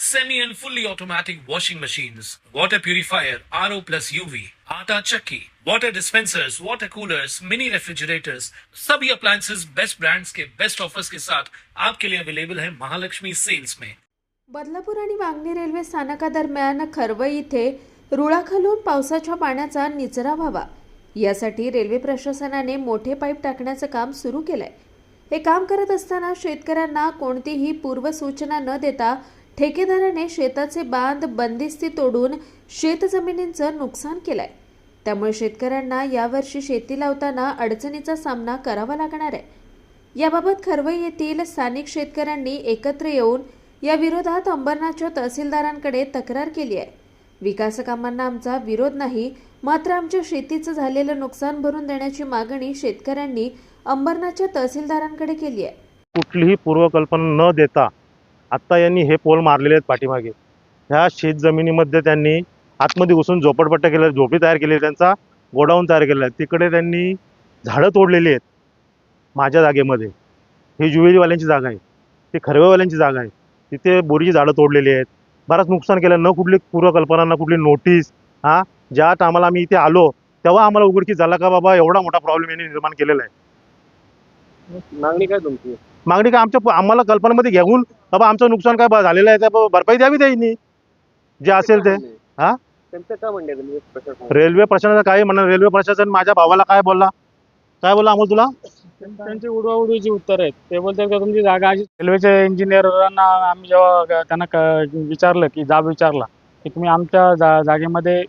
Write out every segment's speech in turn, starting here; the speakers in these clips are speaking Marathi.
semi and fully automatic washing machines, water purifier, RO plus UV, आटा चक्की, water dispensers, water coolers, mini refrigerators, सभी appliances बेस्ट ब्रांड्स के बेस्ट ऑफर्स के साथ आपके लिए अवेलेबल है महालक्ष्मी सेल्स में। बदलापूर आणि वांगणी रेल्वे स्थानकादरम्यान खरवई इथे रुळाखालून पावसाच्या पाण्याचा निचरा व्हावा. यासाठी रेल्वे प्रशासनाने मोठे पाईप टाकण्याचं काम सुरू केलंय. हे काम करत असताना शेतकऱ्यांना कोणतीही पूर्वसूचना न देता ठेकेदाराने शेताचे बांध बंदिस्ती तोडून शेतजमिनींचं नुकसान केलंय. त्यामुळे शेतकऱ्यांना यावर्षी शेती लावताना अडचणीचा सामना करावा लागणार आहे. याबाबत खरवई येथील स्थानिक शेतकऱ्यांनी एकत्र येऊन या विरोधात अंबरनाथच्या तहसीलदारांकडे तक्रार केली आहे. विकास कामांना आमचा विरोध नाही मात्र आमच्या शेतीचं झालेलं नुकसान भरून देण्याची मागणी शेतकऱ्यांनी अंबरनाथच्या तहसीलदारांकडे केली आहे. कुठलीही पूर्वकल्पना न देता आत्ता यांनी हे पोल मारलेले आहेत पाठीमागे. ह्या शेत जमिनीमध्ये त्यांनी आतमध्ये घुसून झोपडपट्ट्या केल्या झोपडी तयार केली त्यांचा गोडाऊन तयार केलेला आहे. तिकडे त्यांनी झाडं तोडलेली आहेत माझ्या जागेमध्ये. ही ज्युवेलीवाल्यांची जागा आहे. ती खरवेवाल्यांची जागा आहे. तिथे बोरीची झाडं तोडलेली आहेत. बराच नुकसान केलं. न कुठली पूर्वकल्पना न कुठली नोटीस हां? ज्या टायमाला आम्ही इथे आलो तेव्हा आम्हाला उघडकीस झाला का बाबा एवढा मोठा प्रॉब्लेम यांनी निर्माण केलेला आहे. मागणी काय तुमची? मागणी काय आमच्या आम्हाला कल्पनेमध्ये घेऊन बाबा आमचं नुकसान काय झालेलं आहे त्या भरपाई द्यावी त्यांनी. जे असेल ते. हा? प्रशासन रेल्वे प्रशासनाचं काय म्हणणार रेल्वे प्रशासन माझ्या भावाला काय बोलला? काय बोलला अमोल तुला? त्यांची उडवाउडवीची उत्तर आहेत. ते बोलतात का तुमची जागा अशी रेल्वेच्या इंजिनियरांना आम्ही जेव्हा त्यांना विचारलं की जाब विचारला की तुम्ही आमच्या जा जागेमध्ये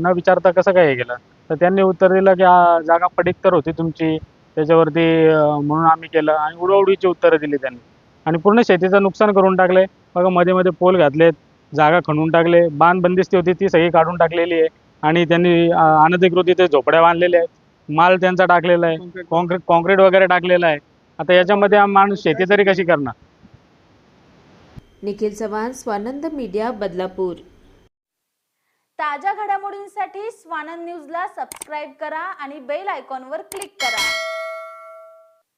न विचारता कसं काय हे केलं? तर त्यांनी उत्तर दिलं की "आ, जागा पडीक होती तुमची. त्याच्यावरती म्हणून आम्ही केलं आणि उडवाउडवीची उत्तरं दिली त्यांनी. आणि पूर्ण शेतीचं नुकसान करून टाकले. बघा मध्ये मध्ये पोल घातलेत जागा खणून टाकले बांध बंदिस्ती होती ती सगळी काढून टाकलेली आहे. आणि त्यांनी अनधिकृत इथे झोपड्या बांधलेल्या आहेत. माल त्यांचा टाकलेला आहे. कॉन्क्रीट कॉन्क्रीट वगैरे टाकलेलं आहे. आता याच्यामध्ये माणूस शेती तरी कशी करणार? निखिल चव्हाण स्वानंद मीडिया बदलापूर. ताज्या घडामोडींसाठी स्वानंद न्यूजला सबस्क्राईब करा आणि बेल आयकॉनवर क्लिक करा.